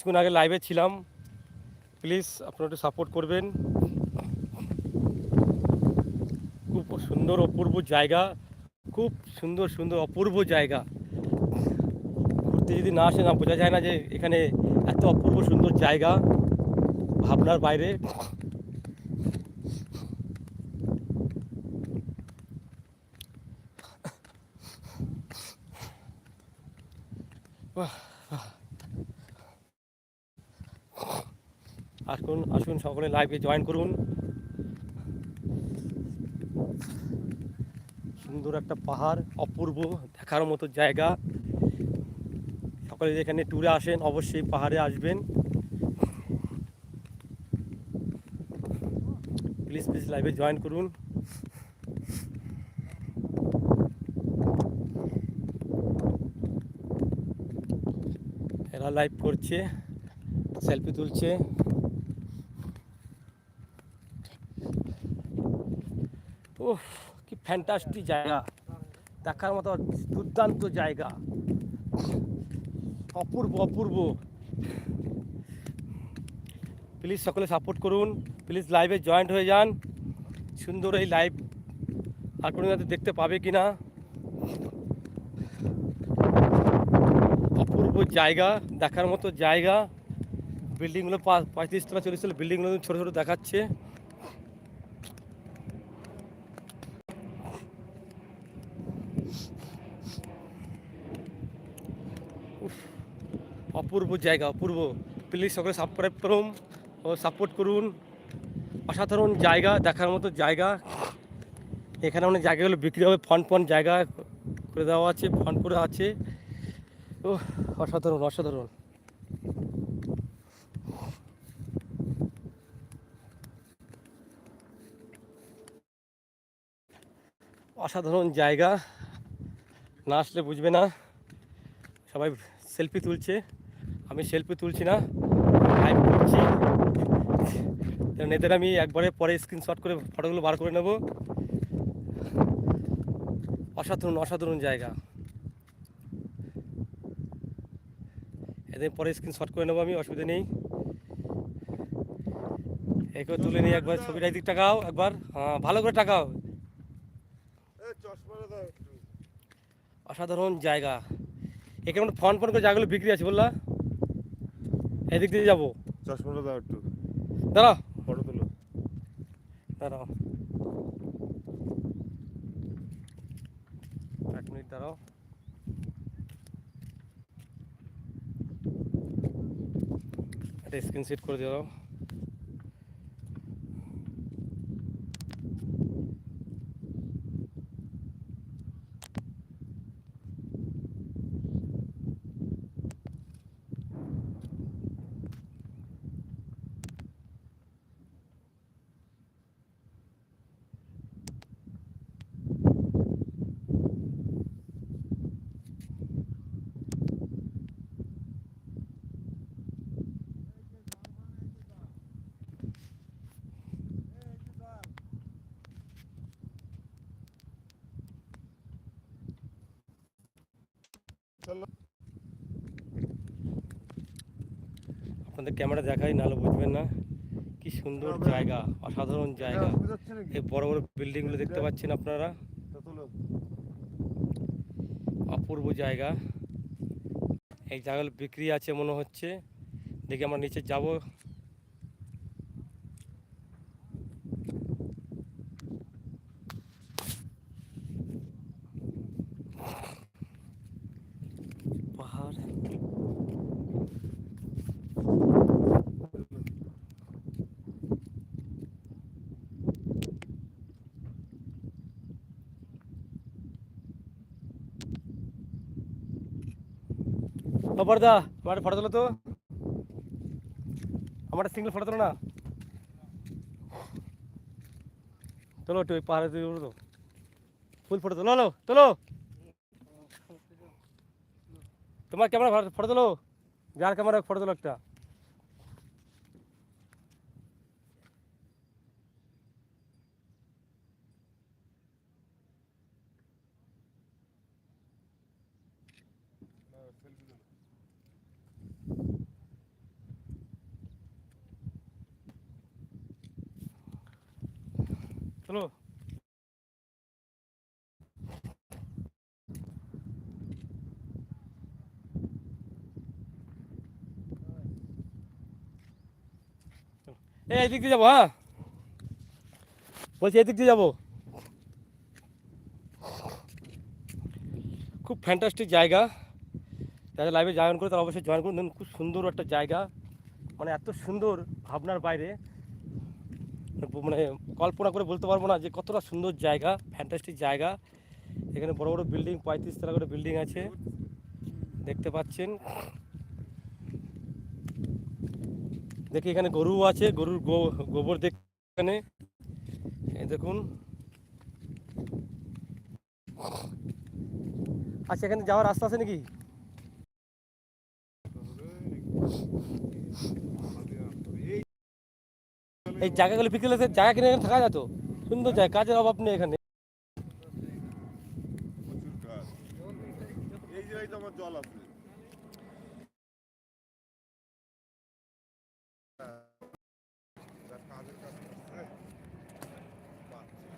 কিছুক্ষণ আগে লাইভে ছিলাম। প্লিজ আপনারা একটু সাপোর্ট করবেন। খুব সুন্দর, অপূর্ব জায়গা। খুব সুন্দর সুন্দর, অপূর্ব জায়গা। ঘুরতে যদি না আসে না, বোঝা যায় না যে এখানে এত অপূর্ব, সুন্দর জায়গা। ভাবনার বাইরে। আসুন আসুন, সকলে লাইভে জয়েন করুন। সুন্দর একটা পাহাড়, অপূর্ব, দেখার মতো জায়গা। সকলে যেখানে ট্যুরে আসেন, অবশ্যই পাহাড়ে আসবেন। প্লিজ প্লিজ লাইভে জয়েন করুন। এরা লাইভ করছে সেলফি তুলছে। ওহ কি ফ্যান্টাস্টিক জায়গা। দেখার মতো দুর্দান্ত জায়গা। অপূর্ব অপূর্ব। প্লিজ সকলে সাপোর্ট করুন। প্লিজ লাইভে জয়েন্ট হয়ে যান। সুন্দর এই লাইভ আর কোনো যাতে দেখতে পাবে কি না অপূর্ব জায়গা, দেখার মতো জায়গা। বিল্ডিংগুলো পাঁচ পঁয়ত্রিশ তলা, চল্লিশ তলা বিল্ডিংগুলো ছোটো ছোটো দেখাচ্ছে। অপূর্ব জায়গা, অপূর্ব প্লিজ সকলে সাবস্ক্রাইব করুন, ও সাপোর্ট করুন। অসাধারণ জায়গা, দেখার মতো জায়গা। এখানে অনেক জায়গাগুলো বিক্রি হবে ফন্ড ফন্ড জায়গা করে দেওয়া আছে ফন্ড করে আছে। ও, অসাধারণ অসাধারণ। অসাধারণ জায়গা, না আসলে বুঝবে না। সবাই সেলফি তুলছে। আমি সেলফি তুলছি না লাইভ করছি। কারণ এদের আমি একবারে পরে স্ক্রিনশট করে ফটোগুলো বার করে নেব। অসাধারণ অসাধারণ জায়গা। এদের পরে স্ক্রিনশট করে নেব আমি অসুবিধা নেই। একেও তুলে নিই একবার ছবিটা এদিক টাকাও একবার। হ্যাঁ ভালো করে টাকাও। অসাধারণ জায়গা। এখানে ফোন ফোন করে জায়গাগুলো বিক্রি আছে বললা? এদিক দিয়ে যাব। চশমাটা দাও একটু। দাঁড়াও। ফটো তুলো। দাঁড়াও। এক মিনিট দাঁড়াও। একটা স্ক্রিন সেট করে দাও চলো আপনাদের ক্যামেরা দেখাই নাহলে বুঝবেন না। কি সুন্দর জায়গা অসাধারণ জায়গা এই বড় বড় বিল্ডিংগুলো দেখতে পাচ্ছেন আপনারা? অপূর্ব জায়গা। এই জায়গাগুলো বিক্রি আছে মনে হচ্ছে। দেখি আমরা নিচে যাব পাহাড় দা আমার ফটো তোলো তো। আমার সিঙ্গেল ফটো তোলো না। তোলো একটু ওই পাহাড়ে ফুল ফটো তোলো, হলো, তোলো। তোমার ক্যামেরা ফটো তোলো। যার ক্যামেরা ফটো তোলো একটা। চলো। এই এদিক দিয়ে যাব হ্যাঁ? বলছি এদিক দিয়ে যাব। খুব ফ্যান্টাস্টিক জায়গা। যারা লাইভে জয়েন করে তারা অবশ্যই জয়েন করুন। খুব সুন্দর একটা জায়গা। মানে এত সুন্দর ভাবনার বাইরে। মানে কল্পনা করে বলতে পারব না যে কতটা সুন্দর জায়গা ফ্যান্টাস্টিক জায়গা। এখানে বড় বড় বিল্ডিং পঁয়ত্রিশ তলা করে বিল্ডিং আছে। দেখতে পাচ্ছেন। দেখি এখানে গরু আছে, গরুর গোবর দেখ, এখানে। দেখুন। আচ্ছা এখানে যাওয়ার রাস্তা আছে নাকি? এই জায়গাগুলো বিক্রি হলে জায়গা কিনে এখানে থাকা যেত সুন্দর জায়গা, কাজের অভাব নেই এখানে।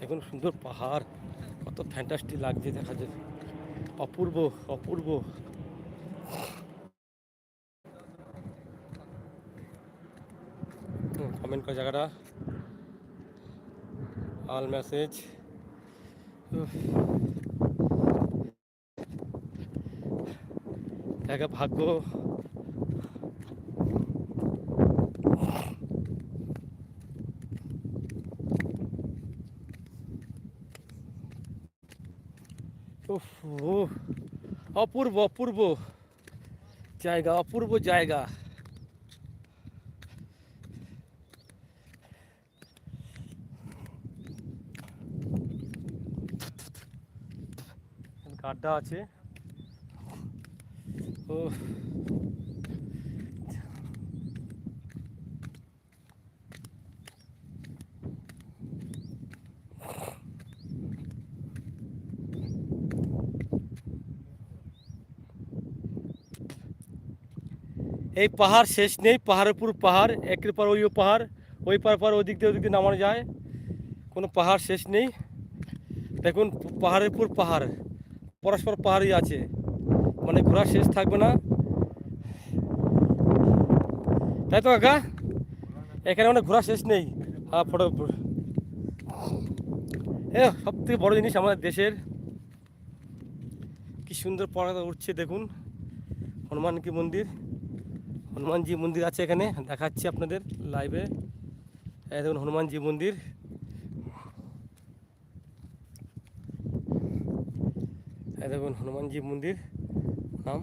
দেখুন, সুন্দর পাহাড়। কত ফ্যান্টাস্টি লাগছে, দেখা যায় অপূর্ব অপূর্ব। কমেন্ট করা জায়গাটা অল মেসেজ জায়গা ভাগ্য উফ, উফ, অপূর্ব অপূর্ব জায়গা অপূর্ব জায়গা গাড্ডা আছে। ও এই পাহাড় শেষ নেই, পাহাড়ের উপর পাহাড়, একের পর ওই পাহাড়, ওই পার পর ওদিক দিয়ে ওদিক দিয়ে নামানো যায়। কোনো পাহাড় শেষ নেই। দেখুন, পাহাড়ের উপর পাহাড়। পরস্পর পাহাড়ই আছে। মানে ঘোরা শেষ থাকবে না। তাই তো কাকা? এখানে মানে ঘোরা শেষ নেই। হ্যাঁ ফটো এ সব থেকে বড় জিনিস আমাদের দেশের। কি সুন্দর পড়া উঠছে দেখুন। হনুমান কি মন্দির। হনুমানজি মন্দির আছে এখানে, দেখাচ্ছি আপনাদের লাইভে দেখুন হনুমানজি মন্দির। দেখুন, হনুমানজি মন্দির, নাম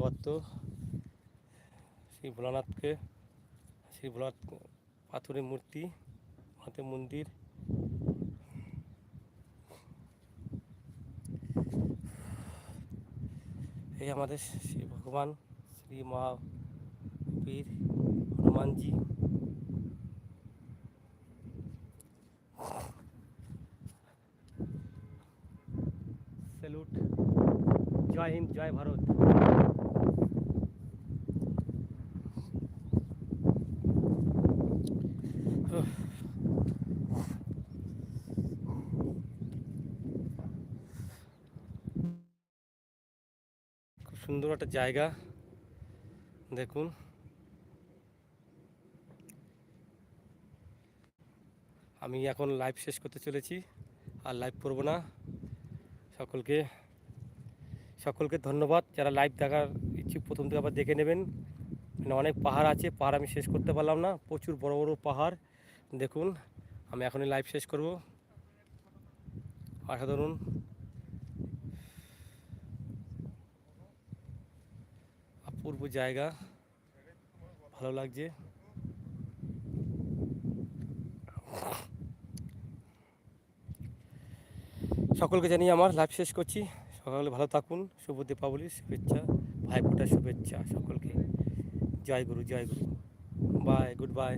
গত শ্রী ভোলানাথকে, শ্রী ভোলানাথ পাথরের মূর্তি হাতে মন্দির। এই আমাদের শ্রী ভগবান, শ্রী মহাবীর হনুমানজি। স্যালুট জয় হিন্দ জয় ভারত। খুব সুন্দর একটা জায়গা। দেখুন। আমি এখন লাইভ শেষ করতে চলেছি। আর লাইভ করব না। সকলকে সকলকে ধন্যবাদ। যারা লাইভ দেখার ইচ্ছুক, প্রথম থেকে আবার দেখে নেবেন। মানে অনেক পাহাড় আছে, পাহাড় আমি শেষ করতে পারলাম না। প্রচুর বড় বড় পাহাড়। দেখুন, আমি এখনই লাইভ শেষ করব। অসাধারণ অপূর্ব জায়গা। ভালো লাগছে। সকলকে জানিয়ে আমার লাইভ শেষ করছি। সকলে ভালো থাকুন, শুভ দীপাবলি, শুভেচ্ছা ভাই ভাইফোঁটার শুভেচ্ছা সকলকে। জয় গুরু জয় গুরু। Bye good bye